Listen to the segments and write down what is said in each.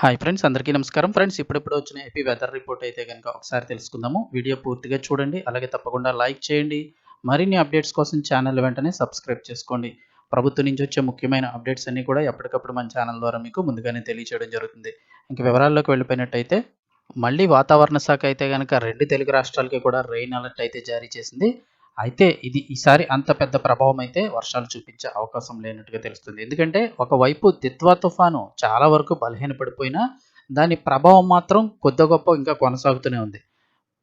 Hi friends అందరికీ నమస్కారం. Friends ఇప్పుడిప్పుడు వచ్చిన ఏపీ వెదర్ రిపోర్ట్ అయితే కనుక ఒకసారి తెలుసుకుందాము. వీడియో పూర్తిగా చూడండి అలాగే తప్పకుండా లైక్ చేయండి. మరిన్ని అప్డేట్స్ కోసం ఛానల్ వెంటనే సబ్స్క్రైబ్ చేసుకోండి. ప్రభుత్వం నుంచి వచ్చే ముఖ్యమైన అప్డేట్స్ అన్నీ కూడా ఎప్పటికప్పుడు మన ఛానల్ ద్వారా మీకు ముందుగానే తెలియచేయడం జరుగుతుంది. ఇంక వివరాల్లోకి వెళ్ళిపోయినట్టయితే మళ్ళీ వాతావరణ శాఖ అయితే కనుక రెండు తెలుగు రాష్ట్రాలకి కూడా రెయిన్ అలర్ట్ అయితే జారీ చేసింది. అయితే ఇది ఈసారి అంత పెద్ద ప్రభావం అయితే వర్షాలు చూపించే అవకాశం లేనట్టుగా తెలుస్తుంది. ఎందుకంటే ఒకవైపు దిత్వా తుఫాను చాలా వరకు బలహీనపడిపోయినా దాని ప్రభావం మాత్రం కొద్ది గొప్ప ఇంకా కొనసాగుతూనే ఉంది.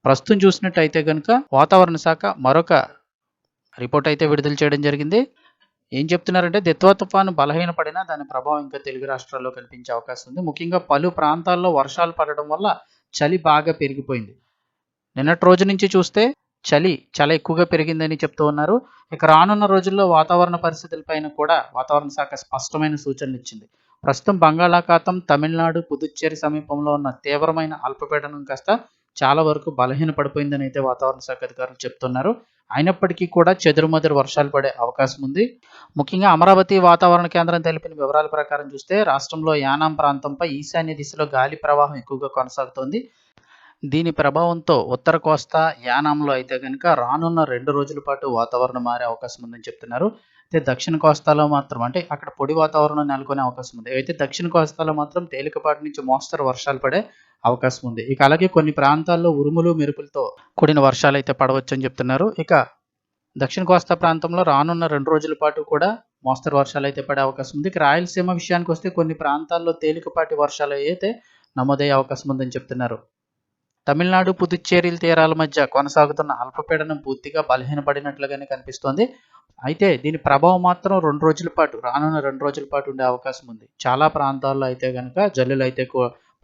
ప్రస్తుతం చూసినట్టయితే కనుక వాతావరణ శాఖ మరొక రిపోర్ట్ అయితే విడుదల చేయడం జరిగింది. ఏం చెప్తున్నారంటే దిత్వా తుఫాను బలహీనపడినా దాని ప్రభావం ఇంకా తెలుగు రాష్ట్రాల్లో కనిపించే అవకాశం ఉంది. ముఖ్యంగా పలు ప్రాంతాల్లో వర్షాలు పడడం వల్ల చలి బాగా పెరిగిపోయింది. నిన్నటి రోజు నుంచి చూస్తే చలి చాలా ఎక్కువగా పెరిగిందని చెప్తూ ఉన్నారు. ఇక రానున్న రోజుల్లో వాతావరణ పరిస్థితులపైన కూడా వాతావరణ శాఖ స్పష్టమైన సూచనలు ఇచ్చింది. ప్రస్తుతం బంగాళాఖాతం తమిళనాడు పుదుచ్చేరి సమీపంలో ఉన్న తీవ్రమైన అల్పపీడనం కాస్త చాలా వరకు బలహీనపడిపోయిందని అయితే వాతావరణ శాఖ అధికారులు చెప్తున్నారు. అయినప్పటికీ కూడా చెదురుమదురు వర్షాలు పడే అవకాశం ఉంది. ముఖ్యంగా అమరావతి వాతావరణ కేంద్రం తెలిపిన వివరాల ప్రకారం చూస్తే రాష్ట్రంలో యానాం ప్రాంతంపై ఈశాన్య దిశలో గాలి ప్రవాహం ఎక్కువగా కొనసాగుతోంది. దీని ప్రభావంతో ఉత్తర కోస్తా యానాంలో అయితే కనుక రానున్న రెండు రోజుల పాటు వాతావరణం మారే అవకాశం ఉందని చెప్తున్నారు. అయితే దక్షిణ కోస్తాలో మాత్రం అంటే అక్కడ పొడి వాతావరణం నెలకొనే అవకాశం ఉంది. అయితే దక్షిణ కోస్తాలో మాత్రం తేలికపాటి నుంచి మోస్తరు వర్షాలు పడే అవకాశం ఉంది. ఇక అలాగే కొన్ని ప్రాంతాల్లో ఉరుములు మెరుపులతో కూడిన వర్షాలు అయితే పడవచ్చని చెప్తున్నారు. ఇక దక్షిణ కోస్తా ప్రాంతంలో రానున్న రెండు రోజుల పాటు కూడా మోస్తరు వర్షాలు అయితే పడే అవకాశం ఉంది. ఇక రాయలసీమ విషయానికి వస్తే కొన్ని ప్రాంతాల్లో తేలికపాటి వర్షాలు అయితే నమోదయ్యే అవకాశం ఉందని చెప్తున్నారు. తమిళనాడు పుదుచ్చేరిల తీరాల మధ్య కొనసాగుతున్న అల్పపీడనం పూర్తిగా బలహీనపడినట్లుగానే కనిపిస్తోంది. అయితే దీని ప్రభావం మాత్రం రెండు రోజుల పాటు రానున్న రెండు రోజుల పాటు ఉండే అవకాశం ఉంది. చాలా ప్రాంతాల్లో అయితే కనుక జల్లులు అయితే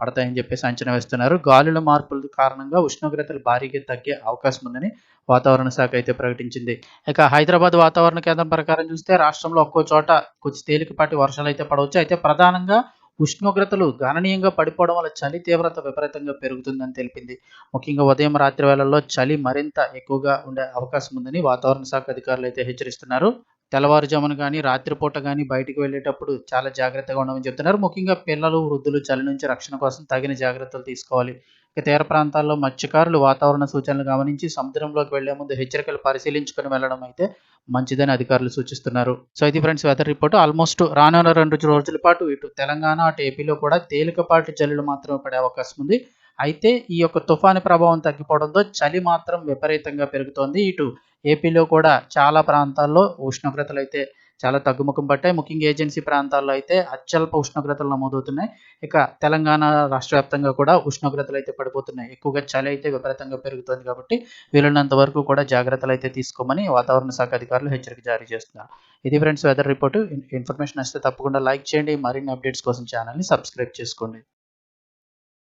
పడతాయని చెప్పేసి అంచనా వేస్తున్నారు. గాలుల మార్పుల కారణంగా ఉష్ణోగ్రతలు భారీగా తగ్గే అవకాశం ఉందని వాతావరణ శాఖ అయితే ప్రకటించింది. ఇక హైదరాబాద్ వాతావరణ కేంద్రం ప్రకారం చూస్తే రాష్ట్రంలో ఒక్కో చోట కొద్ది తేలికపాటి వర్షాలు అయితే పడవచ్చు. అయితే ప్రధానంగా ఉష్ణోగ్రతలు గణనీయంగా పడిపోవడం వల్ల చలి తీవ్రత విపరీతంగా పెరుగుతుందని తెలిపింది. ముఖ్యంగా ఉదయం రాత్రి వేళల్లో చలి మరింత ఎక్కువగా ఉండే అవకాశం ఉందని వాతావరణ శాఖ అధికారులు అయితే హెచ్చరిస్తున్నారు. తెల్లవారుజామున కానీ రాత్రిపూట కానీ బయటకు వెళ్ళేటప్పుడు చాలా జాగ్రత్తగా ఉండమని చెప్తున్నారు. ముఖ్యంగా పిల్లలు వృద్ధులు చలి నుంచి రక్షణ కోసం తగిన జాగ్రత్తలు తీసుకోవాలి. ఇక తీర ప్రాంతాల్లో మత్స్యకారులు వాతావరణ సూచనలు గమనించి సముద్రంలోకి వెళ్ళే ముందు హెచ్చరికలు పరిశీలించుకుని వెళ్ళడం అయితే మంచిదని అధికారులు సూచిస్తున్నారు. సో ఇది ఫ్రెండ్స్ వెదర్ రిపోర్ట్. ఆల్మోస్ట్ రానున్న రెండు రోజుల పాటు ఇటు తెలంగాణ అటు ఏపీలో కూడా తేలికపాటి చలులు మాత్రమే పడే అవకాశం ఉంది. అయితే ఈ యొక్క తుఫాను ప్రభావం తగ్గిపోవడంతో చలి మాత్రం విపరీతంగా పెరుగుతోంది. ఇటు ఏపీలో కూడా చాలా ప్రాంతాల్లో ఉష్ణోగ్రతలు అయితే చాలా తగ్గుముఖం పట్టాయి. ముఖ్యంగా ఏజెన్సీ ప్రాంతాల్లో అయితే అత్యల్ప ఉష్ణోగ్రతలు నమోదవుతున్నాయి. ఇక తెలంగాణ రాష్ట్ర వ్యాప్తంగా కూడా ఉష్ణోగ్రతలు అయితే పడిపోతున్నాయి. ఎక్కువగా చలి అయితే విపరీతంగా పెరుగుతుంది కాబట్టి వీలున్నంత వరకు కూడా జాగ్రత్తలు అయితే తీసుకోమని వాతావరణ శాఖ అధికారులు హెచ్చరిక జారీ చేస్తున్నారు. ఇది ఫ్రెండ్స్ వెదర్ రిపోర్ట్. ఇన్ఫర్మేషన్ వస్తే తప్పకుండా లైక్ చేయండి. మరిన్ని అప్డేట్స్ కోసం ఛానల్ని సబ్స్క్రైబ్ చేసుకోండి.